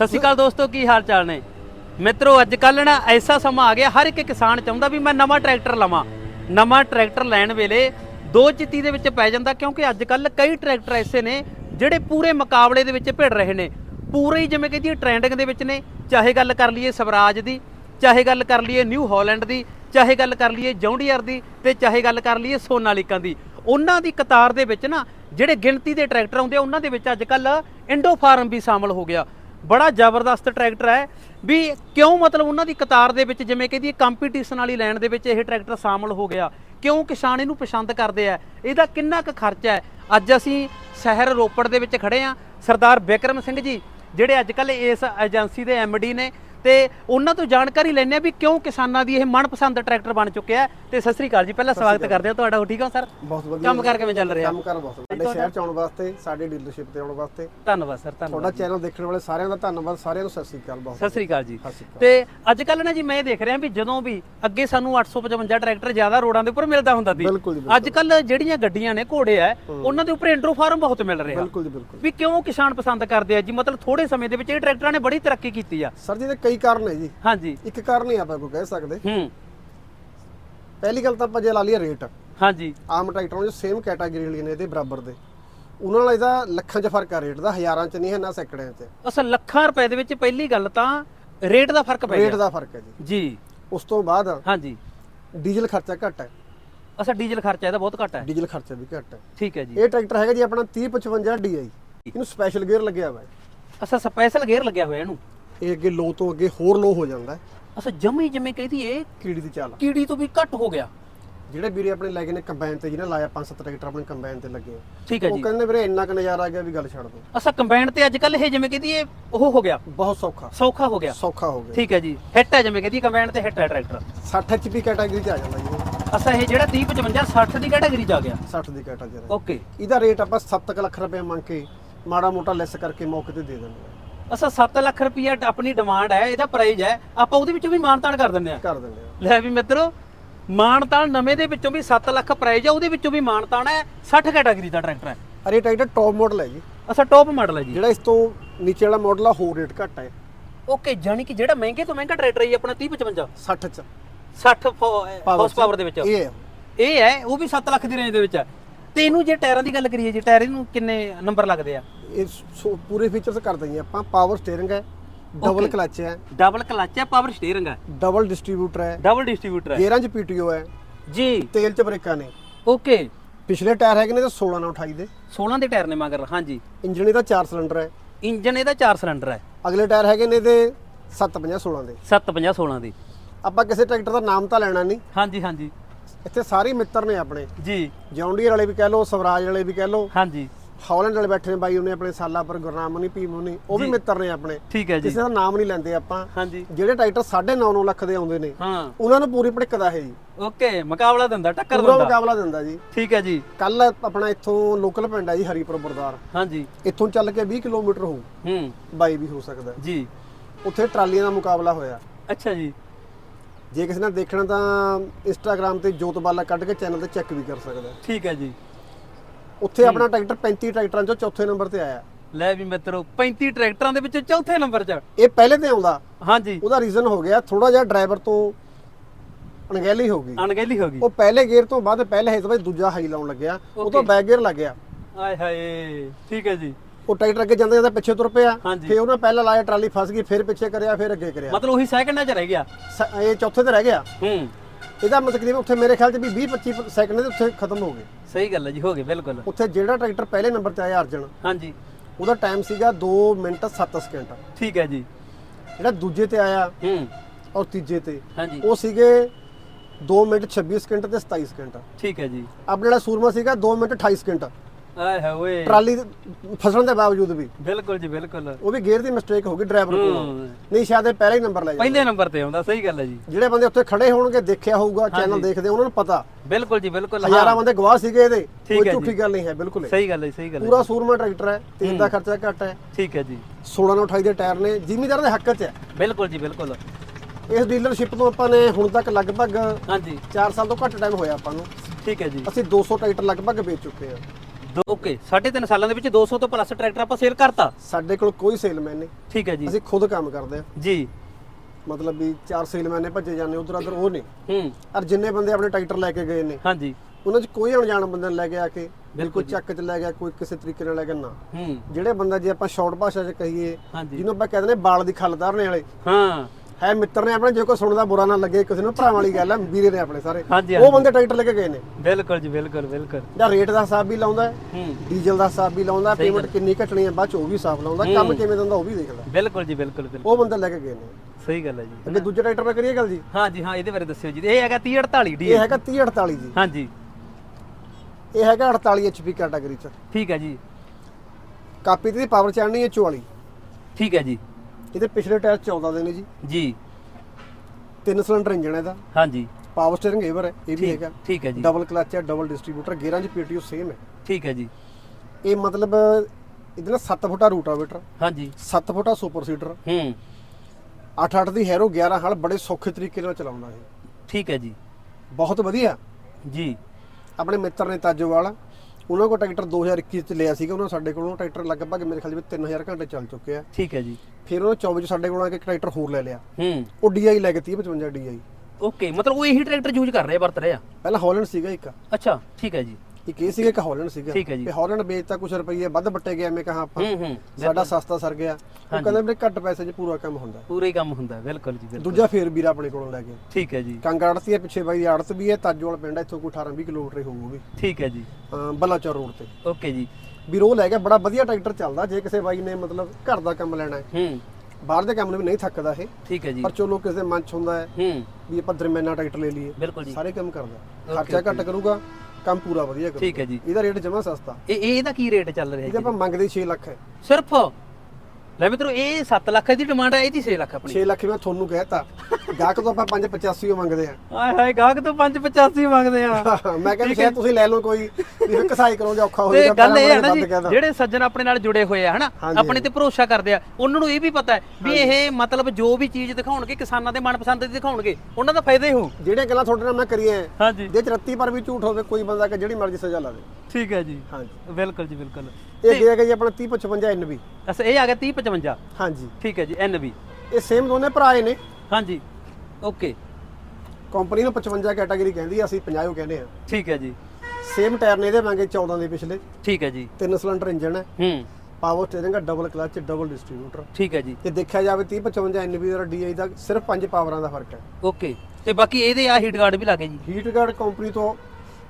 ਸਤਿ ਸ਼੍ਰੀ ਅਕਾਲ ਦੋਸਤੋ, ਕੀ ਹਾਲ ਚਾਲ ਨੇ? ਮਿੱਤਰੋ, ਅੱਜ ਕੱਲ੍ਹ ਨਾ ਐਸਾ ਸਮਾਂ ਆ ਗਿਆ, ਹਰ ਇੱਕ ਕਿਸਾਨ ਚਾਹੁੰਦਾ ਵੀ ਮੈਂ ਨਵਾਂ ਟਰੈਕਟਰ ਲਵਾਂ। ਨਵਾਂ ਟਰੈਕਟਰ ਲੈਣ ਵੇਲੇ ਦੋ ਚਿੱਤੀ ਦੇ ਵਿੱਚ ਪੈ ਜਾਂਦਾ, ਕਿਉਂਕਿ ਅੱਜ ਕੱਲ੍ਹ ਕਈ ਟਰੈਕਟਰ ਐਸੇ ਨੇ ਜਿਹੜੇ ਪੂਰੇ ਮੁਕਾਬਲੇ ਦੇ ਵਿੱਚ ਭਿੜ ਰਹੇ ਨੇ। ਪੂਰੇ ਹੀ ਜਿਵੇਂ ਕਿ ਜੀ ਟ੍ਰੈਂਡਿੰਗ ਦੇ ਵਿੱਚ ਨੇ, ਚਾਹੇ ਗੱਲ ਕਰ ਲਈਏ ਸਵਰਾਜ ਦੀ, ਚਾਹੇ ਗੱਲ ਕਰ ਲਈਏ ਨਿਊ ਹਾਲੈਂਡ ਦੀ, ਚਾਹੇ ਗੱਲ ਕਰ ਲਈਏ ਜੌਂਡੀਅਰ ਦੀ ਤੇ ਚਾਹੇ ਗੱਲ ਕਰ ਲਈਏ ਸੋਨਾਲੀਕਾ ਦੀ। ਉਹਨਾਂ ਦੀ ਕਤਾਰ ਦੇ ਵਿੱਚ ਨਾ ਜਿਹੜੇ ਗਿਣਤੀ ਦੇ ਟਰੈਕਟਰ ਆਉਂਦੇ ਆ, ਉਹਨਾਂ ਦੇ ਵਿੱਚ ਅੱਜ ਕੱਲ ਇੰਡੋ ਫਾਰਮ ਵੀ ਸ਼ਾਮਲ ਹੋ ਗਿਆ। ਬੜਾ ਜ਼ਬਰਦਸਤ ਟਰੈਕਟਰ ਹੈ। ਵੀ ਕਿਉਂ ਮਤਲਬ ਉਹਨਾਂ ਦੀ ਕਤਾਰ ਦੇ ਵਿੱਚ ਜਿਵੇਂ ਕਹਿੰਦੀ ਕੰਪੀਟੀਸ਼ਨ ਵਾਲੀ ਲਾਈਨ ਦੇ ਵਿੱਚ ਇਹ ਟਰੈਕਟਰ ਸ਼ਾਮਲ ਹੋ ਗਿਆ। ਕਿਉਂ ਕਿਸਾਨ ਇਹਨੂੰ ਪਸੰਦ ਕਰਦੇ ਆ? ਇਹਦਾ ਕਿੰਨਾ ਕੁ ਖਰਚਾ ਹੈ? ਅੱਜ ਅਸੀਂ ਸ਼ਹਿਰ ਰੋਪੜ ਦੇ ਵਿੱਚ ਖੜੇ ਆ ਸਰਦਾਰ ਬਿਕਰਮ ਸਿੰਘ ਜੀ ਜਿਹੜੇ ਅੱਜ ਕੱਲ ਇਸ ਏਜੰਸੀ ਦੇ ਡੀ ਨੇ ਤੇ ਉਹਨਾਂ ਤੋਂ ਜਾਣਕਾਰੀ ਲੈਣੇ ਆ ਵੀ ਕਿਉਂ ਕਿਸਾਨਾਂ ਦੀ ਇਹ ਮਨਪਸੰਦ ਟਰੈਕਟਰ ਬਣ ਚੁੱਕਿਆ ਤੇ ਸਤਿ ਸ੍ਰੀ ਅਕਾਲ ਜੀ। ਪਹਿਲਾਂ ਸਵਾਗਤ ਕਰਦੇ ਹਾਂ ਤੁਹਾਡਾ। ਹੋ ਠੀਕ ਹੋ ਸਰ? ਬਹੁਤ ਵਧੀਆ। ਕੰਮ ਕਾਰ ਕਿਵੇਂ ਚੱਲ ਰਿਹਾ? ਕੰਮ ਕਰ ਬਹੁਤ। ਸਾਡੇ ਸ਼ਹਿਰ ਚ ਆਉਣ ਵਾਸਤੇ ਸਾਡੇ ਡੀਲਰਸ਼ਿਪ ਤੇ ਆਉਣ ਵਾਸਤੇ। ਧੰਨਵਾਦ ਸਰ ਧੰਨਵਾਦ ਤੁਹਾਡਾ ਚੈਨਲ ਦੇਖਣ ਵਾਲੇ ਸਾਰਿਆਂ ਦਾ ਧੰਨਵਾਦ ਸਾਰਿਆਂ ਨੂੰ ਸਤਿ ਸ੍ਰੀ ਅਕਾਲ ਬਹੁਤ ਸਤਿ ਸ੍ਰੀ ਅਕਾਲ ਜੀ। ਸਤਿ ਸ੍ਰੀ ਅਕਾਲ। ਤੇ ਅੱਜ ਕੱਲ ਨਾ ਜੀ ਮੈਂ ਇਹ ਦੇਖ ਰਿਹਾ ਵੀ ਜਦੋਂ ਵੀ ਅੱਗੇ ਸਾਨੂੰ 855 ਟਰੈਕਟਰ ਜ਼ਿਆਦਾ ਰੋਡਾਂ ਦੇ ਉੱਪਰ ਮਿਲਦਾ ਹੁੰਦਾ ਸੀ। ਬਿਲਕੁਲ ਜੀ ਬਿਲਕੁਲ। ਅੱਜ ਕੱਲ ਜਿਹੜੀਆਂ ਗੱਡੀਆਂ ਨੇ ਘੋੜੇ ਆ ਉਹਨਾਂ ਦੇ ਉੱਪਰ ਇੰਡਰੋ ਫਾਰਮ ਬਹੁਤ ਮਿਲ ਰਿਹਾ। ਬਿਲਕੁਲ ਜੀ ਬਿਲਕੁਲ। ਵੀ ਕਿਉਂ ਕਿਸਾਨ ਪਸੰਦ ਕਰਦੇ ਆ ਜੀ? ਮਤਲਬ ਥੋੜੇ ਸਮੇਂ ਦੇ ਵਿੱਚ ਇਹ ਟਰੈਕਟਰਾਂ ਨੇ ਬੜੀ ਤਰੱਕੀ ਕੀਤੀ ਆ। ਸਰ ਜੀ ਦੇ ਕਈ ਕਾਰਨ ਹੈ ਜੀ। ਹਾਂਜੀ। ਇੱਕ ਕਾਰਨ ਨਹੀਂ ਆਪਾਂ ਕੋਈ ਕਹਿ ਸਕਦੇ। ਹੂੰ। ਪਹਿਲੀ ਗੱਲ ਤਾਂ ਆਪਾਂ ਜੇ ਲਾ ਲਈਏ ਰੇਟ। ਹਾਂਜੀ। ਆਮ ਟਰੈਕਟਰਾਂ ਜੋ ਸੇਮ ਕੈਟਾਗਰੀ ਵਾਲੀ ਨੇ ਇਹਦੇ ਬਰਾਬਰ ਦੇ। ਉਹਨਾਂ ਨਾਲ ਇਹਦਾ ਲੱਖਾਂ 'ਚ ਫ਼ਰਕ ਆ ਰੇਟ ਦਾ ਹਜ਼ਾਰਾਂ 'ਚ ਨਹੀਂ ਹੈ ਨਾ ਸੈਂਕੜਿਆਂ 'ਚ। ਅਸਲ ਲੱਖਾਂ ਰੁਪਏ ਦੇ ਵਿੱਚ ਪਹਿਲੀ ਗੱਲ ਤਾਂ ਰੇਟ ਦਾ ਫ਼ਰਕ ਪੈ ਰੇਟ ਗਿਆ ਦਾ ਫ਼ਰਕ ਹੈ ਜੀ। ਜੀ। ਉਸ ਤੋਂ ਬਾਅਦ ਹਾਂਜੀ। ਡੀਜ਼ਲ ਖਰਚਾ ਘੱਟ ਹੈ। ਅਸਾ ਡੀਜ਼ਲ ਖਰਚਾ ਇਹਦਾ ਬਹੁਤ ਘੱਟ ਹੈ। ਡੀਜ਼ਲ ਖਰਚਾ ਵੀ ਘੱਟ ਹੈ। ਠੀਕ ਹੈ ਜੀ। ਇਹ ਟਰੈਕਟਰ ਹੈਗਾ ਜੀ ਆਪਣਾ 3055 DI ਇਹਨੂੰ ਸਪੈਸ਼ਲ ਗੇਅਰ ਲੱਗਿਆ ਹੋਇਆ ਹੈ। ਅਸਾ ਸਪੈਸ਼ਲ ਗੇਅਰ ਲੱਗਿਆ ਹੋਇਆ ਇਹਨੂੰ? ਇਹ ਅੱਗੇ ਲੋ ਤੋਂ ਅੱਗੇ ਹੋਰ ਲੋ ਹੋ ਜਾਂਦਾ ਹੈ। ਅਸਾ ਜਮੀ ਜਿਵੇਂ ਕਹਿੰਦੀ ਇਹ ਕੀੜੀ ਦੀ ਚਾਲ ਕੀੜੀ ਤੋਂ ਵੀ ਘੱਟ ਹੋ ਗਿਆ। ਜਿਹੜੇ ਵੀਰੇ ਆਪਣੇ ਲੈ ਗਏ ਨੇ ਕੰਬਾਈਨ ਤੇ ਜਿਹਨੇ ਲਾਇਆ ਪੰਜ ਸੱਤ ਟਰੈਕਟਰ ਆਪਣੇ ਕੰਬਾਈਨ ਤੇ ਲੱਗੇ ਆ। ਠੀਕ ਹੈ ਉਹ ਜੀ। ਕਹਿੰਦੇ ਵੀਰੇ ਇੰਨਾ ਕੁ ਨਜ਼ਾਰਾ ਆ ਗਿਆ ਵੀ ਗੱਲ ਛੱਡ ਦੋ ਅਸਾ ਕੰਬਾਈਨ ਤੇ ਅੱਜ ਕੱਲ ਇਹ ਜਿਵੇਂ ਕਹਿੰਦੀ ਇਹ ਉਹ ਹੋ ਗਿਆ? ਬਹੁਤ ਸੌਖਾ। ਸੌਖਾ ਹੋ ਗਿਆ? ਸੌਖਾ ਹੋ ਗਿਆ। ਠੀਕ ਹੈ ਜੀ। ਹਿੱਟ ਹੈ ਜਿਵੇਂ ਕਹਿੰਦੀ ਕੰਬਾਈਨ ਤੇ ਹਿੱਟ ਹੈ ਟਰੈਕਟਰ। 60 HP ਕੈਟਾਗਰੀ ਚ ਆ ਜਾਂਦਾ ਜੀ ਇਹ। ਅਸਾ ਇਹ ਜਿਹੜਾ 30 55 60 ਦੀ ਕੈਟਾਗਰੀ ਚ ਆ ਗਿਆ? 60 ਦੀ ਕੈਟਾਗਰੀ ਓਕੇ। ਇਹਦਾ ਰੇਟ ਆਪਾਂ 7 ਲੱਖ ਰੁਪਏ ਮੰਗ ਕੇ ਮਾੜਾ ਮੋਟਾ ਲੈਸ ਕਰਕੇ ਮੌਕੇ ਤੇ ਦੇ ਦਿੰਦੇ ਆ। ਅਸਾ 7 ਲੱਖ ਰੁਪਈਆ ਆਪਣੀ ਡਿਮਾਂਡ ਹੈ ਇਹਦਾ ਪ੍ਰਾਈਸ ਹੈ। ਆਪਾਂ ਉਹਦੇ ਵਿੱਚੋਂ ਵੀ ਮਾਨਤਾਨ ਕਰ ਦਿੰਦੇ ਆ। ਕਰ ਦਿੰਦੇ ਆ। ਲੈ ਵੀ ਮਿੱਤਰੋ ਮਾਨਤਾਨ ਨਵੇਂ ਦੇ ਵਿੱਚੋਂ ਵੀ 7 ਲੱਖ ਪ੍ਰਾਈਸ ਹੈ ਉਹਦੇ ਵਿੱਚੋਂ ਵੀ ਮਾਨਤਾਨ ਹੈ 60 ਕੈਟਾਗਰੀ ਦਾ ਟਰੈਕਟਰ ਹੈ। ਅਰੇ ਇਹ ਟਰੈਕਟਰ ਟੌਪ ਮਾਡਲ ਹੈ ਜੀ। ਅਸਾ ਟੌਪ ਮਾਡਲ ਹੈ ਜੀ। ਜਿਹੜਾ ਇਸ ਤੋਂ ਨੀਚੇ ਵਾਲਾ ਮਾਡਲ ਆ ਹੋਰ ਰੇਟ ਘੱਟ ਹੈ। ਓਕੇ ਜਾਨੀ ਕਿ ਜਿਹੜਾ ਮਹਿੰਗੇ ਤੋਂ ਮਹਿੰਗਾ ਟਰੈਕਟਰ ਹੈ ਜੀ ਆਪਣਾ 30 55 60 ਚ। 60 ਹਾਰਸ ਪਾਵਰ ਦੇ ਵਿੱਚ ਇਹ ਹੈ ਇਹ ਹੈ ਉਹ ਵੀ 7 ਲੱਖ ਦੀ ਰੇਂਜ ਦੇ ਵਿੱਚ ਹੈ ਤੇ ਇਹਨੂੰ ਜੇ ਟਾਇਰਾਂ ਦੀ ਗੱਲ ਕਰੀਏ ਜੀ ਟਾਇਰ ਇਹਨੂੰ ਕਿੰਨੇ ਨੰਬਰ ਲੱਗਦੇ ਆ? ਇਹ ਸੋ- ਪੂਰੇ ਫੀਚਰਸ ਕਰ ਦਈਏ ਆਪਾਂ ਪਾਵਰ ਸਟੀਅਰਿੰਗ ਹੈ ਡਬਲ Okay. ਕਲਚ ਹੈ। ਡਬਲ ਕਲਚ ਹੈ ਪਾਵਰ ਸਟੀਅਰਿੰਗ ਹੈ। ਡਬਲ ਡਿਸਟ੍ਰੀਬਿਊਟਰ ਹੈ। ਡਬਲ ਡਿਸਟ੍ਰੀਬਿਊਟਰ ਹੈ। ਗੇਅਰਾਂ 'ਚ ਪੀਟੀਓ ਹੈ। ਜੀ। ਤੇਲ 'ਚ ਬ੍ਰੇਕਾਂ ਨੇ। ਓਕੇ ਪਿਛਲੇ ਟਾਇਰ ਹੈਗੇ ਨੇ ਤਾਂ 16 ਨਾਲ 28 ਦੇ। 16 ਦੇ ਟਾਇਰ ਨੇ ਮਗਰ ਹਾਂਜੀ। ਇੰਜਨ ਇਹਦਾ 4 ਸਿਲੰਡਰ ਹੈ। ਇੰਜਨ ਇਹਦਾ 4 ਸਿਲੰਡਰ ਹੈ। ਅਗਲੇ ਟਾਇਰ ਹੈਗੇ ਨੇ ਇਹਦੇ 750 16 ਦੇ। 750 16 ਦੀ। ਆਪਾਂ ਕਿਸੇ ਟਰੈਕਟਰ ਦਾ ਨਾਮ ਤਾਂ ਲੈਣਾ ਨਹੀਂ। ਹਾਂਜੀ ਹਾਂਜੀ। ਇੱਥੇ ਸਾਰੇ ਮਿੱਤਰ ਨੇ ਆਪਣੇ। ਜੀ। ਜੌਂਡੀਅਰ ਵਾਲੇ ਵੀ ਕਹਿ ਲਓ ਸਵਰਾਜ ਵਾਲੇ ਵੀ ਕਹਿ ਲਓ। ਹਾਂਜੀ। ਹਾਲੈਂਡ ਵਾਲੇ ਬੈਠੇ ਨੇ ਬਾਈ ਉਹਨੇ ਆਪਣੇ ਸਾਲਾ ਪਰ ਗੁਰਨਾਮ ਨਹੀਂ ਭੀਮ ਨਹੀਂ ਉਹ ਵੀ। ਮਿੱਤਰ ਨੇ ਆਪਣੇ। ਠੀਕ ਹੈ ਜੀ। ਕਿਸੇ ਦਾ ਨਾਮ ਨਹੀਂ ਲੈਂਦੇ ਆਪਾਂ। ਹਾਂਜੀ। ਜਿਹੜੇ ਟਰੈਕਟਰ 9.5 ਲੱਖ ਦੇ ਆਉਂਦੇ ਨੇ ਹਾਂ। ਉਹਨਾਂ ਨੂੰ ਪੂਰੀ ਭੜਕਦਾ ਹੈ ਜੀ। ਓਕੇ ਮੁਕਾਬਲਾ ਦਿੰਦਾ ਟੱਕਰ ਪੂਰਾ ਦਿੰਦਾ। ਮੁਕਾਬਲਾ ਦਿੰਦਾ ਜੀ। ਠੀਕ ਹੈ ਜੀ। ਕੱਲ ਆਪਣਾ ਇੱਥੋਂ ਲੋਕਲ ਪਿੰਡ ਹੈ ਜੀ ਹਰੀਪੁਰ ਬਰਦਾਰ ਹਾਂਜੀ। ਇੱਥੋਂ ਚੱਲ ਕੇ 20 ਕਿਲੋਮੀਟਰ ਹੋਊ। ਹੂੰ। ਬਾਈ ਵੀ ਹੋ ਸਕਦਾ। ਜੀ। ਉੱਥੇ ਟਰਾਲੀਆਂ ਦਾ ਮੁਕਾਬਲਾ ਹੋਇਆ। ਅੱਛਾ ਜੀ। ਜੇ ਕਿਸੇ ਨੇ ਦੇਖਣਾ ਤਾਂ ਇੰਸਟਾਗ੍ਰam ਤੇ ਜੋਤਬਾਲਾ ਕੱਢ ਕੇ ਚੈਨਲ ਤੇ ਚੈੱਕ ਵੀ ਕਰ ਸਕਦਾ। ਠੀਕ ਹੈ ਜੀ। ਉੱਥੇ ਆਪਣਾ ਟਰੈਕਟਰ 35 ਟਰੈਕਟਰਾਂ ਚੋਂ ਚੌਥੇ ਨੰਬਰ ਤੇ ਆਇਆ। ਲੈ ਵੀ ਮਿੱਤਰੋ 35 ਟਰੈਕਟਰਾਂ ਦੇ ਵਿੱਚ ਚੌਥੇ ਨੰਬਰ 'ਚ। ਇਹ ਪਹਿਲੇ ਤੇ ਆਉਂਦਾ। ਹਾਂਜੀ। ਉਹਦਾ ਰੀਜ਼ਨ ਹੋ ਗਿਆ ਥੋੜਾ ਜਿਹਾ ਡਰਾਈਵਰ ਤੋਂ ਅਣਗਹਿਲੀ ਹੋ ਗਈ। ਅਣਗਹਿਲੀ ਹੋ ਗਈ। ਉਹ ਪਹਿਲੇ ਗੇਅਰ ਤੋਂ ਬਾਅਦ ਪਹਿਲੇ ਹਿੱਸੇ ਵਿੱਚ ਦੂਜਾ ਹਾਈ ਲਾਉਣ ਲੱਗਿਆ। ਉਹ ਤੋਂ. ਬੈਕ ਗੇਅਰ ਲੱਗ ਗਿਆ। ਆਏ ਹਾਏ ਠੀਕ ਹੈ ਜੀ। ਉਹ ਟਰੈਕਟਰ ਅੱਗੇ ਜਾਂਦੇ ਜਾਂਦੇ ਪਿੱਛੇ ਤੁਰ ਪਿਆ। ਫਿਰ ਉਹਨਾਂ ਪਹਿਲਾਂ ਲਾਇਆ ਟਰਾਲੀ ਫਸ ਗਈ ਫਿਰ ਪਿੱਛੇ ਕਰਿਆ ਫਿਰ ਅੱਗੇ ਕਰਿਆ। ਮਤਲਬ ਉਹੀ ਸੈਕਿੰਡਾਂ 'ਚ ਰਹਿ ਗਿਆ। ਇਹ ਚੌਥੇ ਤੇ ਰਹਿ ਗਿਆ। ਹੂੰ। ਇਹਦਾ ਮਤਲਬ ਤਕਰੀਬਨ ਉੱਥੇ ਮੇਰੇ ਖਿਆਲ 'ਚ ਵੀ 20 25 ਸੈਕਿੰਡ ਦੇ ਉੱਥੇ ਖਤਮ ਹੋ ਗਏ। ਸਹੀ ਗੱਲ ਹੈ ਜੀ ਹੋ ਗਏ ਬਿਲਕੁਲ। ਉੱਥੇ ਜਿਹੜਾ ਟਰੈਕਟਰ ਪਹਿਲੇ ਨੰਬਰ ਤੇ ਆਇਆ ਅਰਜਨ ਹਾਂਜੀ। ਉਹਦਾ ਟਾਈਮ ਸੀਗਾ 2 ਮਿੰਟ 7 ਸਕਿੰਟ ਠੀਕ ਹੈ ਜੀ। ਜਿਹੜਾ ਦੂਜੇ ਤੇ ਆਇਆ ਹੂੰ। ਔਰ ਤੀਜੇ ਤੇ ਹਾਂਜੀ। ਉਹ ਸੀਗੇ 2 ਮਿੰਟ 26 ਸਕਿੰਟ ਤੇ 27 ਸਕਿੰਟ ਠੀਕ ਹੈ ਜੀ। ਆਪਣਾ ਜਿਹੜਾ ਸੂਰਮਾ ਸੀਗਾ 2 ਮਿੰਟ 28 ਸਕਿੰਟ ਆਏ ਓਏ। ਟਰਾਲੀ ਦੇ ਫਸਣ ਦੇ ਬਾਵਜੂਦ ਵੀ। ਬਿਲਕੁਲ ਜੀ ਬਿਲਕੁਲ। ਉਹ ਵੀ ਗੇਅਰ ਦੀ ਮਿਸਟੇਕ ਹੋ ਗਈ ਡਰਾਈਵਰ ਕੋਲੋਂ। ਹੂੰ। ਨਹੀਂ ਸ਼ਾਇਦ ਇਹ ਪਹਿਲਾ ਹੀ ਨੰਬਰ ਲੈ ਜਾ ਪਹਿਲੇ ਨੰਬਰ ਤੇ ਆਉਂਦਾ ਸਹੀ ਗੱਲ ਹੈ ਜੀ। ਜਿਹੜੇ ਬੰਦੇ ਉੱਥੇ ਖੜੇ ਹੋਣਗੇ ਦੇਖਿਆ ਹੋਊਗਾ ਚੈਨਲ ਹਾਂਜੀ। ਦੇਖਦੇ ਉਹਨਾਂ ਨੂੰ ਪਤਾ। ਬਿਲਕੁਲ ਜੀ ਬਿਲਕੁਲ। ਹਜ਼ਾਰਾਂ ਹਾਂ। ਬੰਦੇ ਗਵਾਹ ਸੀਗੇ ਇਹਦੇ। ਠੀਕ ਕੋਈ ਹੈ ਝੂਠੀ ਜੀ। ਗੱਲ ਨਹੀਂ ਹੈ ਬਿਲਕੁਲ। ਇਹ। ਸਹੀ ਗੱਲ ਹੈ ਸਹੀ ਗੱਲ ਹੈ ਪੂਰਾ ਸੂਰਮਾ ਟਰੈਕਟਰ ਹੈ ਤੇਲ ਦਾ ਖਰਚਾ ਘੱਟ ਹੈ। ਠੀਕ ਹੈ ਜੀ। 16 ਨਾਲ 28 ਦੇ ਟਾਇਰ ਨੇ ਜ਼ਿਮੀਦਾਰਾਂ ਦੇ ਹੱਕ 'ਚ ਹੈ। ਬਿਲਕੁਲ ਜੀ ਬਿਲਕੁਲ। ਇਸ ਡੀਲਰਸ਼ਿਪ ਤੋਂ ਆਪਾਂ ਨੇ ਹੁਣ ਤੱਕ ਲਗਭਗ ਹਾਂਜੀ। 4 ਸਾਲ ਤੋਂ ਘੱਟ ਟਾਈਮ ਹੋਇਆ ਆਪਾਂ ਨੂੰ। ਠੀਕ ਹੈ ਜੀ। ਅਸੀਂ 200 ਟਰੈਕਟਰ ਲਗਭਗ ਵੇਚ ਚੁੱਕੇ ਹਾਂ। ਦੋ ਓਕੇ 3.5 ਸਾਲਾਂ ਦੇ ਵਿੱਚ 200 ਤੋਂ ਪਲੱਸ ਟਰੈਕਟਰ ਆਪਾਂ ਸੇਲ ਕਰਤਾ। ਸਾਡੇ ਕੋਲ ਕੋਈ ਸੇਲਮੈਨ ਨਹੀਂ। ਠੀਕ ਹੈ ਜੀ। ਅਸੀਂ ਖੁਦ ਕੰਮ ਕਰਦੇ ਆ ਜੀ। ਮਤਲਬ ਵੀ ਚਾਰ ਸੇਲਮੈਨ ਨੇ ਭੱਜੇ ਜਾਂਦੇ ਉਧਰ ਉਧਰ ਉਹ ਨਹੀਂ। ਹੂੰ। ਔਰ ਜਿੰਨੇ ਬੰਦੇ ਆਪਣੇ ਟਰੈਕਟਰ ਲੈ ਕੇ ਗਏ ਨੇ ਹਾਂਜੀ। ਉਹਨਾਂ 'ਚ ਕੋਈ ਅਣਜਾਣ ਬੰਦਾ ਲੈ ਕੇ ਆ ਕੇ ਕੋਈ ਚੱਕ 'ਚ ਲੈ ਗਿਆ ਕੋਈ ਕਿਸੇ ਤਰੀਕੇ ਨਾਲ ਲੈ ਗਿਆ ਨਾ। ਹੂੰ। ਜਿਹੜੇ ਬੰਦਾ ਜੇ ਆਪਾਂ ਸ਼ਾਰਟ ਭਾਸ਼ਾ 'ਚ ਕਹੀਏ ਜਿਹਨੂੰ ਆਪਾਂ ਕਹਿੰਦੇ ਨੇ ਬਾਲ ਦੀ ਖੱਲ ਧਾਰਨੇ ਵਾਲੇ ਹਾਂ। ਹੈ ਮਿੱਤਰ ਨੇ ਆਪਣੇ ਜੇ ਕੋਈ ਸੁਣਦਾ ਬੁਰਾ ਨਾ ਲੱਗੇ ਕਿਸੇ ਨੂੰ ਭਰਾਵਾਂ ਵਾਲੀ ਗੱਲ ਹੈ ਵੀਰੇ ਨੇ ਆਪਣੇ ਸਾਰੇ। ਹਾਂਜੀ ਉਹ ਬੰਦੇ ਟਰੈਕਟਰ ਲੈ ਕੇ ਗਏ ਨੇ। ਬਿਲਕੁਲ ਜੀ ਬਿਲਕੁਲ ਬਿਲਕੁਲ। ਜਾਂ ਰੇਟ ਦਾ ਹਿਸਾਬ ਵੀ ਲਾਉਂਦਾ ਹੈ ਹੂੰ। ਡੀਜ਼ਲ ਦਾ ਹਿਸਾਬ ਵੀ ਲਾਉਂਦਾ ਪੇਮੈਂਟ ਕਿੰਨੀ ਘਟਣੀ ਹੈ ਬਾਅਦ ਚ ਉਹ ਵੀ ਹਿਸਾਬ ਲਾਉਂਦਾ ਕੰਮ ਕਿਵੇਂ ਦਿੰਦਾ ਉਹ ਵੀ ਦੇਖਦਾ ਬਿਲਕੁਲ ਜੀ ਬਿਲਕੁਲ ਬਿਲਕੁਲ। ਉਹ ਬੰਦੇ ਲੈ ਕੇ ਗਏ ਨੇ। ਸਹੀ ਗੱਲ ਹੈ ਜੀ। ਅੱਗੇ ਦੂਜੇ ਟਰੈਕਟਰ ਪਰ ਕਰੀਏ ਗੱਲ ਜੀ? ਹਾਂ ਜੀ ਹਾਂ ਇਹਦੇ ਬਾਰੇ ਦੱਸਿਓ ਜੀ। ਇਹ ਹੈਗਾ 3048 ਡੀ ਇਹ ਹੈਗਾ 3048 ਜੀ। ਹਾਂਜੀ। ਇਹ ਹੈਗਾ 48 HP ਕੈਟਾਗਰੀ ਚ। ਠੀਕ ਹੈ ਜੀ। ਕਾਪੀ ਤੇ ਪਾਵਰ ਚੜਨੀ ਹੈ 44 ਠੀਕ ਹੈ ਜੀ। ਇਹਦੇ ਪਿਛਲੇ ਟਾਇਰ 14 ਦੇ ਨੇ ਜੀ। ਜੀ। ਤਿੰਨ ਸਿਲੰਡਰ ਇੰਜਨ ਹੈ ਇਹਦਾ। ਹਾਂਜੀ। ਪਾਵਰ ਸਟੀਅਰਿੰਗ ਏਵਰ ਹੈ ਇਹ ਵੀ ਹੈਗਾ। ਠੀਕ ਹੈ ਜੀ। ਡਬਲ ਕਲਚ ਹੈ ਡਬਲ ਡਿਸਟ੍ਰੀਬਿਊਟਰ ਗੇਅਰਾਂ 'ਚ ਪੀਟੀਓ ਸੇਮ ਹੈ ਠੀਕ ਹੈ ਜੀ। ਇਹ ਮਤਲਬ ਇਹਦੇ ਨਾਲ 7 ਫੁੱਟਾ ਰੂਟਾਵੇਟਰ ਹਾਂਜੀ। 7 ਫੁੱਟਾ ਸੁਪਰ ਸੀਡਰ ਹੂੰ। 8-8 ਦੀ ਹੈਰੋ 11 ਹਲ ਬੜੇ ਸੌਖੇ ਤਰੀਕੇ ਨਾਲ ਚਲਾਉਂਦਾ ਇਹ। ਠੀਕ ਹੈ ਜੀ। ਬਹੁਤ ਵਧੀਆ। ਜੀ। ਆਪਣੇ ਮਿੱਤਰ ਨੇ ਤਾਜੋਵਾਲ ਉਹਨਾਂ ਕੋਲ ਟਰੈਕਟਰ 2021 ਚ ਲਿਆ ਸੀਗਾ ਉਹਨਾਂ ਸਾਡੇ ਕੋਲੋਂ ਟਰੈਕਟਰ ਲਗਭਗ ਮੇਰੇ ਖਿਆਲ ਵਿੱਚ 3000 ਘੰਟੇ ਚੱਲ ਚੁੱਕੇ ਆ। ਠੀਕ ਹੈ ਜੀ। ਫਿਰ ਉਹਨਾਂ 24 ਚ ਸਾਡੇ ਕੋਲੋਂ ਆ ਕੇ ਟਰੈਕਟਰ ਹੋਰ ਲੈ ਲਿਆ। ਹੂੰ। ਉਹ DI ਲੈ ਕੇ 3055 DI ਓਕੇ ਮਤਲਬ ਉਹ ਇਹੀ ਟਰੈਕਟਰ ਯੂਜ਼ ਕਰ ਰਹੇ ਵਰਤ ਰਹੇ ਆ? ਪਹਿਲਾਂ ਹਾਲੈਂਡ ਸੀਗਾ ਇੱਕ। ਅੱਛਾ ਠੀਕ ਹੈ ਜੀ। ਇੱਕ ਇਹ ਸੀਗਾ? ਇੱਕ ਹਾਲੈਂਡ ਸੀਗਾ। ਠੀਕ ਹੈ ਜੀ। ਤੇ ਹਾਲੈਂਡ ਵੇਚਤਾ ਕੁਝ ਰੁਪਈਏ ਵੱਧ ਬੱਟੇ ਗਿਆ ਐਵੇਂ ਕਹਾ ਆਪਾਂ। ਹੂੰ ਹੂੰ ਸਾਡਾ ਸਸਤਾ ਸਰ ਗਿਆ। ਉਹ ਕਹਿੰਦਾ ਵੀ ਘੱਟ ਪੈਸੇ 'ਚ ਪੂਰਾ ਕੰਮ ਹੁੰਦਾ। ਪੂਰਾ ਹੀ ਕੰਮ ਹੁੰਦਾ ਹੈ, ਬਿਲਕੁਲ ਜੀ ਬਿਲਕੁਲ। ਦੂਜਾ ਫੇਰ ਵੀਰ ਆਪਣੇ ਕੋਲੋਂ ਲੈ ਕੇ ਠੀਕ ਹੈ ਜੀ। ਕੰਗ ਆੜਤੀ ਹੈ ਪਿੱਛੇ ਬਾਈ ਆੜਤ ਵੀ ਹੈ ਤਾਜੋਵਾਲ ਪਿੰਡ ਹੈ ਇੱਥੋਂ ਕੋਈ 18 20 ਕਿਲੋਮੀਟਰ ਹੀ ਹੋਊਗੀ ਠੀਕ ਹੈ ਜੀ। ਅਹ ਬਲਾਚੌਰ ਰੋਡ ਤੇ। ਓਕੇ ਜੀ। ਵੀਰ ਉਹ ਲੈ ਗਿਆ ਬੜਾ ਵਧੀਆ ਟਰੈਕਟਰ ਚੱਲਦਾ ਜੇ ਕਿਸੇ ਬਾਈ ਨੇ ਮਤਲਬ ਘਰ ਦਾ ਕੰਮ ਲੈਣਾ ਹੈ। ਹੂੰ। ਬਾਹਰ ਦੇ ਕੰਮ ਨੂੰ ਵੀ ਨਹੀਂ ਥੱਕਦਾ ਇਹ। ਠੀਕ ਹੈ ਜੀ। ਪਰ ਚਲੋ ਕਿਸੇ ਦੇ ਮਨ ਚ ਹੁੰਦਾ ਹੈ ਹੂੰ। ਵੀ ਆਪਾਂ ਦਰਮਿਆਨਾ ਟਰੈਕਟਰ ਲੈ ਲਈਏ। ਬਿਲਕੁਲ ਜੀ। ਸਾਰੇ ਕੰਮ ਕਰਦਾ। ਖਰਚਾ ਘੱਟ ਕਰੂਗਾ। ਕੰਮ ਪੂਰਾ ਵਧੀਆ ਕਰੂਗਾ। ਠੀਕ ਹੈ ਜੀ। ਇਹਦਾ ਰੇਟ ਜਮਾ ਸਸਤਾ। ਇਹ ਇਹ ਇਹਦਾ ਕੀ ਰੇਟ ਚੱਲ ਰਿਹਾ ਇਹਦੇ ਜੀ? ਆਪਾਂ ਮੰਗਦੇ 6 ਲੱਖ ਹੈ। ਸਿਰਫ? ਲੈ ਮਿੱਤਰੋ ਇਹ 7 ਲੱਖ ਦੀ ਡਿਮਾਂਡ ਹੈ ਇਹਦੀ 6 ਲੱਖ ਆਪਣੀ। 6 ਲੱਖ ਮੈਂ ਤੁਹਾਨੂੰ ਕਹਿਤਾ। ਗਾਹਕ ਤੋਂ ਆਪਾਂ 585 ਮੰਗਦੇ ਆ। ਆਏ ਹਾਏ ਗਾਹਕ ਤੋਂ 585 ਮੰਗਦੇ ਆ। ਮੈਂ ਕਹਿੰਦਾ ਸ਼ਾਇਦ ਤੁਸੀਂ ਲੈ ਲਓ ਕੋਈ ਵੀ ਫਿਰ ਕਸਾਈ ਕਰੋਗੇ ਔਖਾ ਹੋ ਜਾਏਗਾ ਗੱਲ ਇਹ ਹੈ ਨਾ ਜੀ ਜਿਹੜੇ ਸੱਜਣ ਆਪਣੇ ਨਾਲ ਜੁੜੇ ਹੋਏ ਆ ਹਨਾ? ਆਪਣੇ ਤੇ ਭਰੋਸਾ ਕਰਦੇ ਆ। ਉਹਨਾਂ ਨੂੰ ਇਹ ਵੀ ਪਤਾ ਹੈ ਵੀ ਇਹ ਮਤਲਬ ਜੋ ਵੀ ਚੀਜ਼ ਦਿਖਾਉਣਗੇ ਕਿਸਾਨਾਂ ਦੇ ਮਨਪਸੰਦ ਦੀ ਦਿਖਾਉਣਗੇ ਉਹਨਾਂ ਦਾ ਫਾਇਦਾ ਹੀ ਹੋਊ। ਜਿਹੜੀਆਂ ਗੱਲਾਂ ਤੁਹਾਡੇ ਨਾਲ ਮੈਂ ਕਰੀਆਂ ਹਾਂਜੀ। ਜੇ 34 ਪਰ ਵੀ ਝੂਠ ਹੋਵੇ ਕੋਈ ਬੰਦਾ ਕਿ ਜਿਹੜੀ ਮਰਜ਼ੀ ਸਜ਼ਾ ਲਾਵੇ ਠੀਕ ਹੈ ਜੀ। ਹਾਂਜੀ। ਬਿਲਕੁਲ ਜੀ ਬਿਲਕੁਲ। ਇਹ ਗਿਆ ਕਿ ਜੀ ਆਪਣਾ 30 55 NB ਅਸ ਇਹ ਆ ਗਿਆ 30 55 ਹਾਂਜੀ। ਠੀਕ ਹੈ ਜੀ NB ਇਹ ਸੇਮ ਦੋਨੇ ਭਰਾਏ ਨੇ। ਹਾਂਜੀ। ਓਕੇ। ਕੰਪਨੀ ਨੂੰ 55 ਕੈਟਾਗਰੀ ਕਹਿੰਦੀ ਆ ਅਸੀਂ 50 ਕਹਿੰਦੇ ਆ। ਠੀਕ ਹੈ ਜੀ। ਸੇਮ ਟਾਇਰ ਨੇ ਇਹਦੇ ਮੰਗੇ 14 ਦੇ ਪਿਛਲੇ। ਠੀਕ ਹੈ ਜੀ। ਤਿੰਨ ਸਿਲੰਡਰ ਇੰਜਨ ਹੈ। ਹੂੰ। ਪਾਵਰ ਸਟੀਅਰਿੰਗ ਹੈ ਡਬਲ ਕਲਚ ਡਬਲ ਡਿਸਟ੍ਰੀਬਿਊਟਰ ਠੀਕ ਹੈ ਜੀ। ਜੇ ਦੇਖਿਆ ਜਾਵੇ 30 55 NB ਦਾ DI ਦਾ ਸਿਰਫ ਪੰਜ ਪਾਵਰਾਂ ਦਾ ਫ਼ਰਕ ਹੈ। ਓਕੇ। ਤੇ ਬਾਕੀ ਇਹਦੇ ਆ ਹੀਟ ਗਾਰਡ ਵੀ ਲੱਗੇ ਜੀ। ਹੀਟ ਗਾਰਡ ਕੰਪਨੀ ਤੋਂ